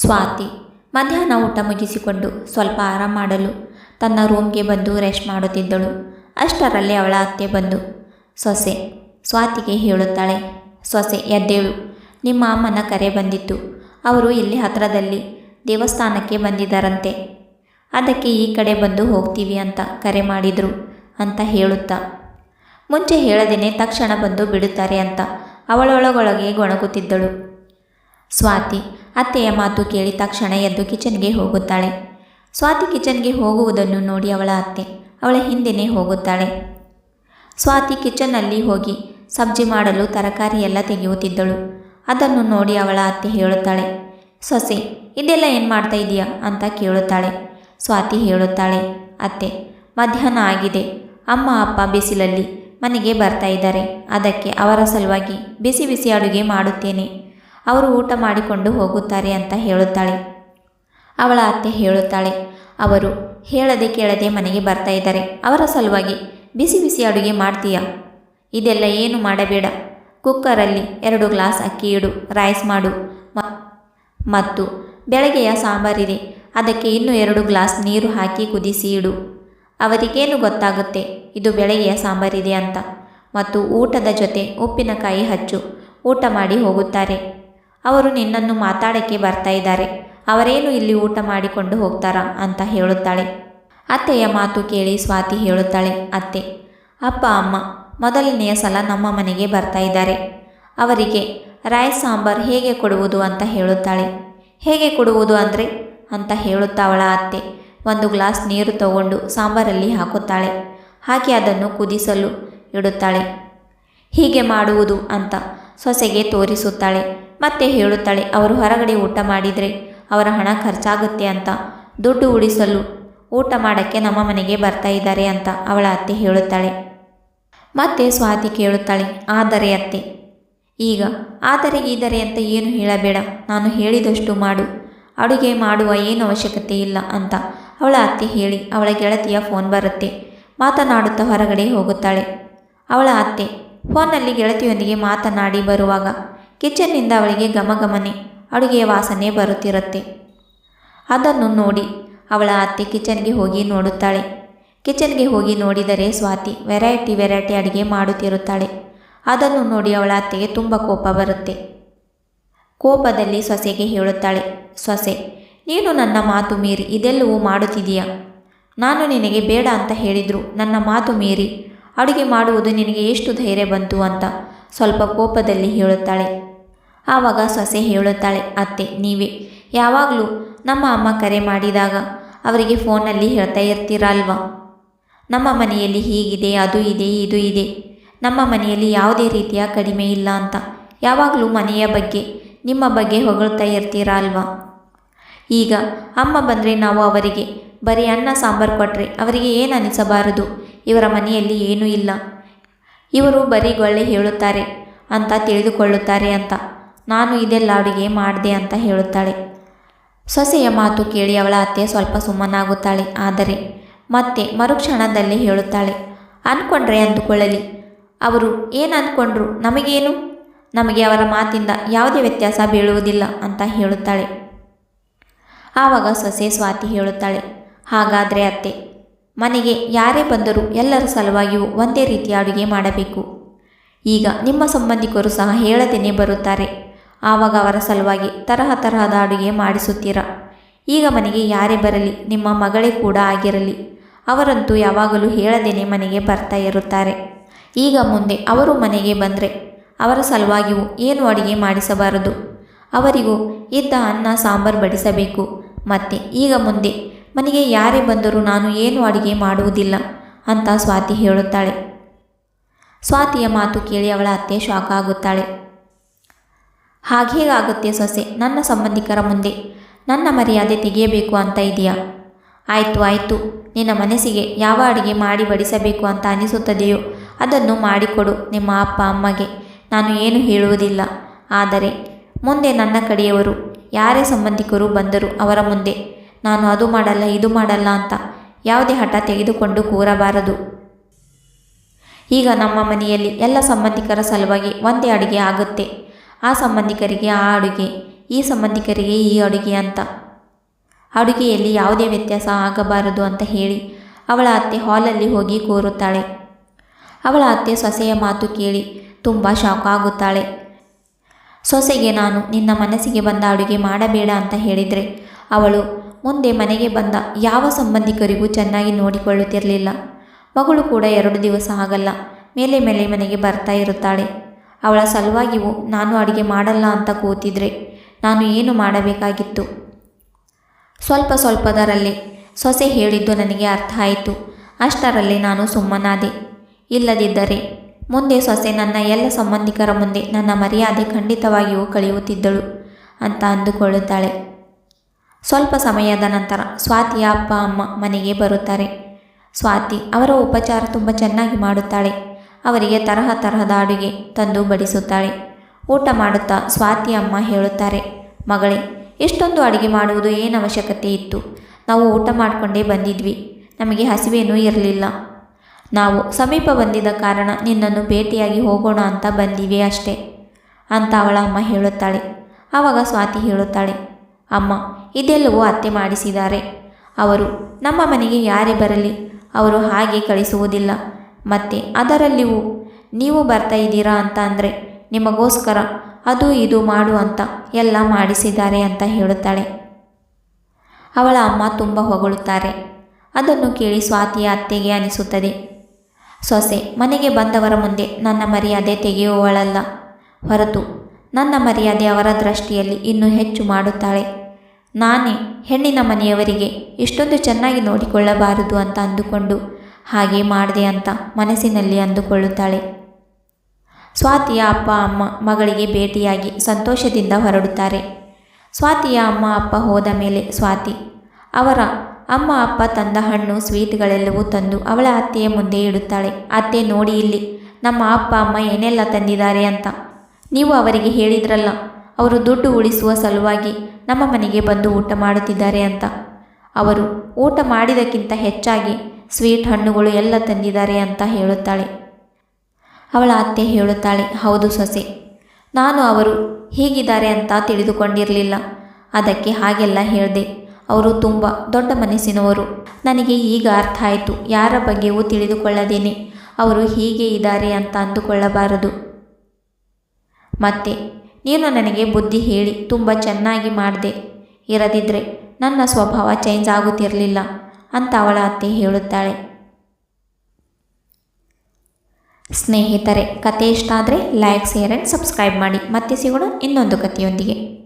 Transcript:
ಸ್ವಾತಿ, ಮಧ್ಯಾಹ್ನ ಊಟ ಮುಗಿಸಿಕೊಂಡು ಸ್ವಲ್ಪ ಆರಾಮ ಮಾಡಲು. ತನ್ನ ರೂಮ್ಗೆ ಬಂದು ರೆಸ್ಟ್ ಮಾಡುತ್ತಿದ್ದಳು. ಅಷ್ಟರಲ್ಲಿ ಅವಳ ಅತ್ತೆ ಬಂದು, ಸೊಸೆ, ಸ್ವಾತಿಗೆ ಹೇಳುತ್ತಾಳೆ. ಸೊಸೆ, ಎದ್ದೇಳು. ನಿಮ್ಮ ಅಮ್ಮನ ಕರೆ ಬಂದಿತ್ತು. ಅವರು ಇಲ್ಲಿ ಹತ್ತಿರದಲ್ಲಿ ದೇವಸ್ಥಾನಕ್ಕೆ ಬಂದಿದ್ದಾರಂತೆ. ಅದಕ್ಕೆ ಈ ಕಡೆ ಬಂದು ಹೋಗ್ತೀವಿ ಅಂತ ಕರೆ ಮಾಡಿದರು ಅಂತ ಹೇಳುತ್ತಾ. ಮುಂಚೆ ಹೇಳದೇನೆ ತಕ್ಷಣ ಬಂದು ಬಿಡುತ್ತಾರೆ ಅಂತ ಅವಳೊಳಗೊಳಗೆ ಗೊಣಗುತ್ತಿದ್ದಳು. ಸ್ವಾತಿ, ಅತ್ತೆಯ ಮಾತು ಕೇಳಿ ತಕ್ಷಣ ಎದ್ದು ಕಿಚನ್ಗೆ ಹೋಗುತ್ತಾಳೆ. ಸ್ವಾತಿ ಕಿಚನ್ಗೆ ಹೋಗುವುದನ್ನು ನೋಡಿ ಅವಳ ಅತ್ತೆ, ಅವಳ ಹಿಂದೆನೇ ಹೋಗುತ್ತಾಳೆ. ಸ್ವಾತಿ ಕಿಚನ್ನಲ್ಲಿ ಹೋಗಿ ಸಬ್ಜಿ ಮಾಡಲು ತರಕಾರಿ ಎಲ್ಲ ತೆಗೆಯುತ್ತಿದ್ದಳು. ಅದನ್ನು ನೋಡಿ ಅವಳ ಅತ್ತೆ ಹೇಳುತ್ತಾಳೆ, ಸೊಸೆ, ಇದೆಲ್ಲ ಏನು ಮಾಡ್ತಾ ಇದೆಯಾ ಅಂತ ಕೇಳುತ್ತಾಳೆ. ಸ್ವಾತಿ ಹೇಳುತ್ತಾಳೆ, ಅತ್ತೆ, ಮಧ್ಯಾಹ್ನ ಆಗಿದೆ. ಅಮ್ಮ, ಅಪ್ಪ ಬಿಸಿಲಲ್ಲಿ ಮನೆಗೆ ಬರ್ತಾ ಇದ್ದಾರೆ. ಅದಕ್ಕೆ ಅವರ ಸಲುವಾಗಿ ಬಿಸಿ ಬಿಸಿ ಅಡುಗೆ ಮಾಡುತ್ತೇನೆ. ಅವರು ಊಟ ಮಾಡಿಕೊಂಡು ಹೋಗುತ್ತಾರೆ ಅಂತ ಹೇಳುತ್ತಾಳೆ. ಅವಳ ಅತ್ತೆ ಹೇಳುತ್ತಾಳೆ, ಅವರು ಹೇಳದೆ ಕೇಳದೆ ಮನೆಗೆ ಬರ್ತಾ ಇದ್ದಾರೆ. ಅವರ ಸಲುವಾಗಿ ಬಿಸಿ ಬಿಸಿ ಅಡುಗೆ ಮಾಡ್ತೀಯಾ? ಇದೆಲ್ಲ ಏನು ಮಾಡಬೇಡ. ಕುಕ್ಕರಲ್ಲಿ ಎರಡು ಗ್ಲಾಸ್ ಅಕ್ಕಿ ಇಡು, ರೈಸ್ ಮಾಡು. ಮತ್ತು ಬೆಳಗ್ಗೆಯ ಸಾಂಬಾರಿದೆ ಅದಕ್ಕೆ ಇನ್ನೂ ಎರಡು ಗ್ಲಾಸ್ ನೀರು ಹಾಕಿ ಕುದಿಸಿ ಇಡು. ಅವರಿಗೇನು ಗೊತ್ತಾಗುತ್ತೆ? ಇದು ಬೆಳಗ್ಗೆಯ ಸಾಂಬಾರಿದೆ ಅಂತ. ಮತ್ತು ಊಟದ ಜೊತೆ ಉಪ್ಪಿನಕಾಯಿ ಹಚ್ಚು. ಊಟ ಮಾಡಿ ಹೋಗುತ್ತಾರೆ. ಅವರು ನಿನ್ನನ್ನು ಮಾತಾಡಕ್ಕೆ ಬರ್ತಾ ಇದ್ದಾರೆ. ಅವರೇನು ಇಲ್ಲಿ ಊಟ ಮಾಡಿಕೊಂಡು ಹೋಗ್ತಾರಾ ಅಂತ ಹೇಳುತ್ತಾಳೆ. ಅತ್ತೆಯ ಮಾತು ಕೇಳಿ ಸ್ವಾತಿ ಹೇಳುತ್ತಾಳೆ, ಅತ್ತೆ, ಅಪ್ಪ, ಅಮ್ಮ, ಮೊದಲನೆಯ ಸಲ ನಮ್ಮ ಮನೆಗೆ ಬರ್ತಾ ಇದ್ದಾರೆ. ಅವರಿಗೆ ರಾಯ್ ಸಾಂಬಾರ್ ಹೇಗೆ ಕೊಡುವುದು ಅಂತ ಹೇಳುತ್ತಾಳೆ. ಹೇಗೆ ಕೊಡುವುದು ಅಂದರೆ? ಅಂತ ಹೇಳುತ್ತಾವಳ ಅತ್ತೆ. ಒಂದು ಗ್ಲಾಸ್ ನೀರು ತಗೊಂಡು ಸಾಂಬಾರಲ್ಲಿ ಹಾಕುತ್ತಾಳೆ. ಹಾಕಿ ಅದನ್ನು ಕುದಿಸಲು ಇಡುತ್ತಾಳೆ. ಹೀಗೆ ಮಾಡುವುದು ಅಂತ ಸೊಸೆಗೆ ತೋರಿಸುತ್ತಾಳೆ. ಮತ್ತೆ ಹೇಳುತ್ತಾಳೆ, ಅವರು ಹೊರಗಡೆ ಊಟ ಮಾಡಿದರೆ ಅವರ ಹಣ ಖರ್ಚಾಗುತ್ತೆ ಅಂತ. ದುಡ್ಡು ಉಳಿಸಲು ಊಟ ಮಾಡೋಕ್ಕೆ ನಮ್ಮ ಮನೆಗೆ ಬರ್ತಾ ಇದ್ದಾರೆ ಅಂತ ಅವಳ ಅತ್ತೆ ಹೇಳುತ್ತಾಳೆ. ಮತ್ತೆ ಸ್ವಾತಿ ಕೇಳುತ್ತಾಳೆ, ಆದರೆ ಅತ್ತೆ, ಈಗ ಆದರೆ ಈದರೆ ಅಂತ ಏನು ಹೇಳಬೇಡ, ನಾನು ಹೇಳಿದಷ್ಟು ಮಾಡು. ಅಡುಗೆ ಮಾಡುವ ಏನು ಅವಶ್ಯಕತೆ ಇಲ್ಲ ಅಂತ ಅವಳ ಅತ್ತೆ ಹೇಳಿ ಅವಳ ಗೆಳತಿಯ ಫೋನ್ ಬರುತ್ತೆ. ಮಾತನಾಡುತ್ತಾ ಹೊರಗಡೆ ಹೋಗುತ್ತಾಳೆ. ಅವಳ ಅತ್ತೆ ಫೋನಲ್ಲಿ ಗೆಳತಿಯೊಂದಿಗೆ ಮಾತನಾಡಿ ಬರುವಾಗ ಕಿಚನ್ನಿಂದ ಅವಳಿಗೆ ಗಮಗಮನೆ ಅಡುಗೆಯ ವಾಸನೆ ಬರುತ್ತಿರುತ್ತೆ. ಅದನ್ನು ನೋಡಿ ಅವಳ ಅತ್ತೆ ಕಿಚನ್ಗೆ ಹೋಗಿ ನೋಡುತ್ತಾಳೆ. ಕಿಚನ್ಗೆ ಹೋಗಿ ನೋಡಿದರೆ ಸ್ವಾತಿ ವೆರೈಟಿ ವೆರೈಟಿ ಅಡುಗೆ ಮಾಡುತ್ತಿರುತ್ತಾಳೆ. ಅದನ್ನು ನೋಡಿ ಅವಳ ಅತ್ತೆಗೆ ತುಂಬ ಕೋಪ ಬರುತ್ತೆ. ಕೋಪದಲ್ಲಿ ಸೊಸೆಗೆ ಹೇಳುತ್ತಾಳೆ, ಸೊಸೆ, ನೀನು ನನ್ನ ಮಾತು ಮೀರಿ ಇದೆಲ್ಲವೂ ಮಾಡುತ್ತಿದೀಯಾ ನಾನು ನಿನಗೆ ಬೇಡ ಅಂತ ಹೇಳಿದ್ರು, ನನ್ನ ಮಾತು ಮೀರಿ ಅಡುಗೆ ಮಾಡುವುದು ನಿನಗೆ ಎಷ್ಟು ಧೈರ್ಯ ಬಂತು ಅಂತ ಸ್ವಲ್ಪ ಕೋಪದಲ್ಲಿ ಹೇಳುತ್ತಾಳೆ. ಆವಾಗ ಸೊಸೆ ಹೇಳುತ್ತಾಳೆ, ಅತ್ತೆ, ನೀವೇ. ಯಾವಾಗಲೂ ನಮ್ಮ ಅಮ್ಮ ಕರೆ ಮಾಡಿದಾಗ ಅವರಿಗೆ ಫೋನಲ್ಲಿ ಹೇಳ್ತಾ ಇರ್ತೀರಲ್ವಾ? ನಮ್ಮ ಮನೆಯಲ್ಲಿ ಹೀಗಿದೆ, ಅದು ಇದೆ, ಇದು ಇದೆ. ನಮ್ಮ ಮನೆಯಲ್ಲಿ ಯಾವುದೇ ರೀತಿಯ ಕಡಿಮೆ ಇಲ್ಲ ಅಂತ. ಯಾವಾಗಲೂ ಮನೆಯ ಬಗ್ಗೆ, ನಿಮ್ಮ ಬಗ್ಗೆ ಹೊಗಳ್ತಾ ಇರ್ತೀರ ಅಲ್ವಾ ಈಗ ಅಮ್ಮ ಬಂದರೆ ನಾವು ಅವರಿಗೆ, ಬರೀ ಅನ್ನ, ಸಾಂಬಾರು ಕೊಟ್ಟರೆ ಅವರಿಗೆ ಏನು ಅನಿಸಬಾರದು? ಇವರ ಮನೆಯಲ್ಲಿ ಏನೂ ಇಲ್ಲ. ಇವರು ಬರೀ ಗೊಳ್ಳೆ ಹೇಳುತ್ತಾರೆ ಅಂತ ತಿಳಿದುಕೊಳ್ಳುತ್ತಾರೆ ಅಂತ. ನಾನು ಇದೆಲ್ಲ ಅಡುಗೆ ಮಾಡಿದೆ ಅಂತ ಹೇಳುತ್ತಾಳೆ. ಸೊಸೆಯ ಮಾತು ಕೇಳಿ ಅವಳ ಅತ್ತೆ ಸ್ವಲ್ಪ ಸುಮ್ಮನಾಗುತ್ತಾಳೆ. ಆದರೆ ಮತ್ತೆ ಮರುಕ್ಷಣದಲ್ಲಿ ಹೇಳುತ್ತಾಳೆ ಅಂದ್ಕೊಂಡ್ರೆ ಅಂದುಕೊಳ್ಳಲಿ. ಅವರು ಏನು ಅಂದ್ಕೊಂಡ್ರು ನಮಗೇನು? ನಮಗೆ ಅವರ ಮಾತಿಂದ ಯಾವುದೇ ವ್ಯತ್ಯಾಸ ಬೀಳುವುದಿಲ್ಲ ಅಂತ ಹೇಳುತ್ತಾಳೆ. ಆವಾಗ ಸೊಸೆ ಸ್ವಾತಿ ಹೇಳುತ್ತಾಳೆ, ಹಾಗಾದರೆ ಅತ್ತೆ, ಮನೆಗೆ ಯಾರೇ ಬಂದರೂ ಎಲ್ಲರ ಸಲುವಾಗಿಯೂ ಒಂದೇ ರೀತಿಯ ಅಡುಗೆ ಮಾಡಬೇಕು. ಈಗ ನಿಮ್ಮ ಸಂಬಂಧಿಕರು ಸಹ ಹೇಳದೇನೆ ಬರುತ್ತಾರೆ. ಆವಾಗ ಅವರ ಸಲುವಾಗಿ ತರಹ ತರಹದ ಅಡುಗೆ ಮಾಡಿಸುತ್ತೀರ? ಈಗ ಮನೆಗೆ ಯಾರೇ ಬರಲಿ, ನಿಮ್ಮ ಮಗಳೇ ಕೂಡ ಆಗಿರಲಿ. ಅವರಂತೂ ಯಾವಾಗಲೂ ಹೇಳದೇನೆ ಮನೆಗೆ ಬರ್ತಾ ಇರುತ್ತಾರೆ. ಈಗ ಮುಂದೆ ಅವರು ಮನೆಗೆ ಬಂದರೆ ಅವರ ಸಲುವಾಗಿಯೂ ಏನು ಅಡುಗೆ ಮಾಡಿಸಬಾರದು? ಅವರಿಗೂ ಇದ್ದ ಅನ್ನ, ಸಾಂಬಾರು ಬಡಿಸಬೇಕು. ಮತ್ತು ಈಗ ಮುಂದೆ ಮನೆಗೆ ಯಾರೇ ಬಂದರೂ ನಾನು ಏನು ಅಡುಗೆ ಮಾಡುವುದಿಲ್ಲ ಅಂತ ಸ್ವಾತಿ ಹೇಳುತ್ತಾಳೆ. ಸ್ವಾತಿಯ ಮಾತು ಕೇಳಿ ಅವಳ ಅತ್ತೆ ಶಾಕ್ ಆಗುತ್ತಾಳೆ. ಹಾಗೇಗಾಗುತ್ತೆ ಸೊಸೆ, ನನ್ನ ಸಂಬಂಧಿಕರ ಮುಂದೆ. ನನ್ನ ಮರ್ಯಾದೆ ತೆಗೆಯಬೇಕು ಅಂತ ಇದೆಯಾ? ಆಯಿತು ಆಯಿತು. ನಿನ್ನ ಮನಸ್ಸಿಗೆ ಯಾವ ಅಡುಗೆ ಮಾಡಿ ಬಡಿಸಬೇಕು ಅಂತ ಅನಿಸುತ್ತದೆಯೋ ಅದನ್ನು ಮಾಡಿಕೊಡು ನಿಮ್ಮ ಅಪ್ಪ, ಅಮ್ಮಗೆ. ನಾನು ಏನು ಹೇಳುವುದಿಲ್ಲ. ಆದರೆ ಮುಂದೆ ನನ್ನ ಕಡೆಯವರು, ಯಾರೇ ಸಂಬಂಧಿಕರು ಬಂದರೂ ಅವರ ಮುಂದೆ. ನಾನು ಅದು ಮಾಡಲ್ಲ, ಇದು ಮಾಡಲ್ಲ ಅಂತ ಯಾವುದೇ ಹಠ ತೆಗೆದುಕೊಂಡು ಕೂರಬಾರದು. ಈಗ ನಮ್ಮ ಮನೆಯಲ್ಲಿ ಎಲ್ಲ ಸಂಬಂಧಿಕರ ಸಲುವಾಗಿ ಒಂದೇ ಅಡುಗೆ ಆಗುತ್ತೆ. ಆ ಸಂಬಂಧಿಕರಿಗೆ ಆ ಅಡುಗೆ, ಈ ಸಂಬಂಧಿಕರಿಗೆ ಈ ಅಡುಗೆ ಅಂತ. ಅಡುಗೆಯಲ್ಲಿ ಯಾವುದೇ ವ್ಯತ್ಯಾಸ ಆಗಬಾರದು ಅಂತ ಹೇಳಿ ಅವಳ ಅತ್ತೆ ಹಾಲಲ್ಲಿ ಹೋಗಿ ಕೂರುತ್ತಾಳೆ. ಅವಳ ಅತ್ತೆ ಸೊಸೆಯ ಮಾತು ಕೇಳಿ ತುಂಬ ಶಾಕ್ ಆಗುತ್ತಾಳೆ. ಸೊಸೆಗೆ ನಾನು ನಿನ್ನ ಮನಸ್ಸಿಗೆ ಬಂದ ಅಡುಗೆ ಮಾಡಬೇಡ ಅಂತ ಹೇಳಿದರೆ ಅವಳು ಮುಂದೆ ಮನೆಗೆ ಬಂದ ಯಾವ ಸಂಬಂಧಿಕರಿಗೂ ಚೆನ್ನಾಗಿ ನೋಡಿಕೊಳ್ಳುತ್ತಿರಲಿಲ್ಲ. ಮಗಳು ಕೂಡ ಎರಡು ದಿವಸ ಆಗಲ್ಲ, ಮೇಲೆ ಮೇಲೆ ಮನೆಗೆ ಬರ್ತಾ ಇರುತ್ತಾಳೆ. ಅವಳ ಸಲುವಾಗಿಯೂ ನಾನು ಅಡುಗೆ ಮಾಡಲ್ಲ ಅಂತ ಕೂತಿದ್ರೆ ನಾನು ಏನು ಮಾಡಬೇಕಾಗಿತ್ತು? ಸ್ವಲ್ಪ ಸ್ವಲ್ಪದರಲ್ಲೇ ಸೊಸೆ ಹೇಳಿದ್ದು ನನಗೆ ಅರ್ಥ ಆಯಿತು. ಅಷ್ಟರಲ್ಲಿ ನಾನು ಸುಮ್ಮನಾದೆ. ಇಲ್ಲದಿದ್ದರೆ ಮುಂದೆ ಸೊಸೆ ನನ್ನ ಎಲ್ಲ ಸಂಬಂಧಿಕರ ಮುಂದೆ ನನ್ನ ಮರ್ಯಾದೆ ಖಂಡಿತವಾಗಿಯೂ ಕಳೆಯುತ್ತಿದ್ದಳು ಅಂತ ಅಂದುಕೊಳ್ಳುತ್ತಾಳೆ. ಸ್ವಲ್ಪ ಸಮಯದ ನಂತರ ಸ್ವಾತಿಯ ಅಪ್ಪ, ಅಮ್ಮ ಮನೆಗೆ ಬರುತ್ತಾರೆ. ಸ್ವಾತಿ ಅವರ ಉಪಚಾರ ತುಂಬ ಚೆನ್ನಾಗಿ ಮಾಡುತ್ತಾಳೆ. ಅವರಿಗೆ ತರಹ ತರಹದ ಅಡುಗೆ ತಂದು ಬಡಿಸುತ್ತಾಳೆ. ಊಟ ಮಾಡುತ್ತಾ ಸ್ವಾತಿ ಅಮ್ಮ ಹೇಳುತ್ತಾರೆ, ಮಗಳೇ ಇಷ್ಟೊಂದು ಅಡುಗೆ ಮಾಡುವುದು ಏನು ಅವಶ್ಯಕತೆ ಇತ್ತು? ನಾವು ಊಟ ಮಾಡಿಕೊಂಡೇ ಬಂದಿದ್ವಿ, ನಮಗೆ ಹಸಿವೇನೂ ಇರಲಿಲ್ಲ. ನಾವು ಸಮೀಪ ಬಂದಿದ್ದ ಕಾರಣ ನಿನ್ನನ್ನು ಭೇಟಿಯಾಗಿ ಹೋಗೋಣ ಅಂತ ಬಂದಿವೆ ಅಷ್ಟೇ, ಅಂತ ಅವಳ ಅಮ್ಮ ಹೇಳುತ್ತಾಳೆ. ಆವಾಗ ಸ್ವಾತಿ ಹೇಳುತ್ತಾಳೆ, ಅಮ್ಮ, ಇದೆಲ್ಲವೂ ಅತ್ತೆ ಮಾಡಿಸಿದ್ದಾರೆ. ಅವರು ನಮ್ಮ ಮನೆಗೆ ಯಾರೇ ಬರಲಿ, ಅವರು ಹಾಗೆ ಕಳಿಸುವುದಿಲ್ಲ. ಮತ್ತು ಅದರಲ್ಲಿಯೂ ನೀವು ಬರ್ತಾ ಇದ್ದೀರಾ ಅಂತ ಅಂದರೆ, ನಿಮಗೋಸ್ಕರ ಅದು ಇದು ಮಾಡು ಅಂತ ಎಲ್ಲ ಮಾಡಿಸಿದ್ದಾರೆ ಅಂತ ಹೇಳುತ್ತಾಳೆ. ಅವಳ ಅಮ್ಮ ತುಂಬ ಹೊಗಳುತ್ತಾರೆ. ಅದನ್ನು ಕೇಳಿ ಸ್ವಾತಿಯ ಅತ್ತೆಗೆ ಅನಿಸುತ್ತದೆ. ಸೊಸೆ, ಮನೆಗೆ ಬಂದವರ ಮುಂದೆ ನನ್ನ ಮರ್ಯಾದೆ ತೆಗೆಯುವವಳಲ್ಲ. ಹೊರತು ನನ್ನ ಮರ್ಯಾದೆ ಅವರ ದೃಷ್ಟಿಯಲ್ಲಿ ಇನ್ನೂ ಹೆಚ್ಚು ಮಾಡುತ್ತಾಳೆ. ನಾನೇ ಹೆಣ್ಣಿನ ಮನೆಯವರಿಗೆ ಇಷ್ಟೊಂದು ಚೆನ್ನಾಗಿ ನೋಡಿಕೊಳ್ಳಬಾರದು ಅಂತ ಅಂದುಕೊಂಡು ಹಾಗೆ ಮಾಡಿದೆ ಅಂತ ಮನಸ್ಸಿನಲ್ಲಿ ಅಂದುಕೊಳ್ಳುತ್ತಾಳೆ. ಸ್ವಾತಿಯ ಅಪ್ಪ ಅಮ್ಮ ಮಗಳಿಗೆ ಭೇಟಿಯಾಗಿ ಸಂತೋಷದಿಂದ ಹೊರಡುತ್ತಾರೆ. ಸ್ವಾತಿಯ ಅಮ್ಮ ಅಪ್ಪ ಹೋದ ಮೇಲೆ ಸ್ವಾತಿ, ಅವರ ಅಮ್ಮ ಅಪ್ಪ ತಂದ ಹಣ್ಣು ಸ್ವೀಟ್ಗಳೆಲ್ಲವೂ ತಂದು ಅವಳ ಅತ್ತೆಯ ಮುಂದೆ ಇಡುತ್ತಾಳೆ. ಅತ್ತೆ, ನೋಡಿ ಇಲ್ಲಿ, ನಮ್ಮ ಅಪ್ಪ ಅಮ್ಮ ಏನೆಲ್ಲ ತಂದಿದ್ದಾರೆ ಅಂತ. ನೀವು ಅವರಿಗೆ ಹೇಳಿದ್ರಲ್ಲ, ಅವರು ದುಡ್ಡು ಉಳಿಸುವ ಸಲುವಾಗಿ ನಮ್ಮ ಮನೆಗೆ ಬಂದು ಊಟ ಮಾಡುತ್ತಿದ್ದಾರೆ ಅಂತ. ಅವರು ಊಟ ಮಾಡಿದಕ್ಕಿಂತ ಹೆಚ್ಚಾಗಿ ಸ್ವೀಟ್ ಹಣ್ಣುಗಳು ಎಲ್ಲ ತಂದಿದ್ದಾರೆ ಅಂತ ಹೇಳುತ್ತಾಳೆ. ಅವಳ ಅತ್ತೆ ಹೇಳುತ್ತಾಳೆ, ಹೌದು ಸೊಸೆ, ನಾನು ಅವರು ಹೀಗಿದ್ದಾರೆ ಅಂತ ತಿಳಿದುಕೊಂಡಿರಲಿಲ್ಲ. ಅದಕ್ಕೆ ಹಾಗೆಲ್ಲ ಹೇಳಿದೆ. ಅವರು ತುಂಬ ದೊಡ್ಡ ಮನಸ್ಸಿನವರು. ನನಗೆ ಈಗ ಅರ್ಥ ಆಯಿತು. ಯಾರ ಬಗ್ಗೆಯೂ ತಿಳಿದುಕೊಳ್ಳದೇನೆ. ಅವರು ಹೀಗೆ ಇದ್ದಾರೆ ಅಂತ ಅಂದುಕೊಳ್ಳಬಾರದು. ಮತ್ತೆ, ನೀನು ನನಗೆ ಬುದ್ಧಿ ಹೇಳಿ, ತುಂಬ ಚೆನ್ನಾಗಿ ಮಾಡಿದೆ. ಇರದಿದ್ದರೆ ನನ್ನ ಸ್ವಭಾವ ಚೇಂಜ್ ಆಗುತ್ತಿರಲಿಲ್ಲ. ಅಂತ ಅವಳ ಅತ್ತೆ ಹೇಳುತ್ತಾಳೆ. ಸ್ನೇಹಿತರೆ ಕತೆ ಇಷ್ಟ ಆದರೆ ಲೈಕ್ ಶೇರ್ ಆ್ಯಂಡ್ ಸಬ್ಸ್ಕ್ರೈಬ್ ಮಾಡಿ. ಮತ್ತೆ ಸಿಗೋಣ ಇನ್ನೊಂದು ಕಥೆಯೊಂದಿಗೆ.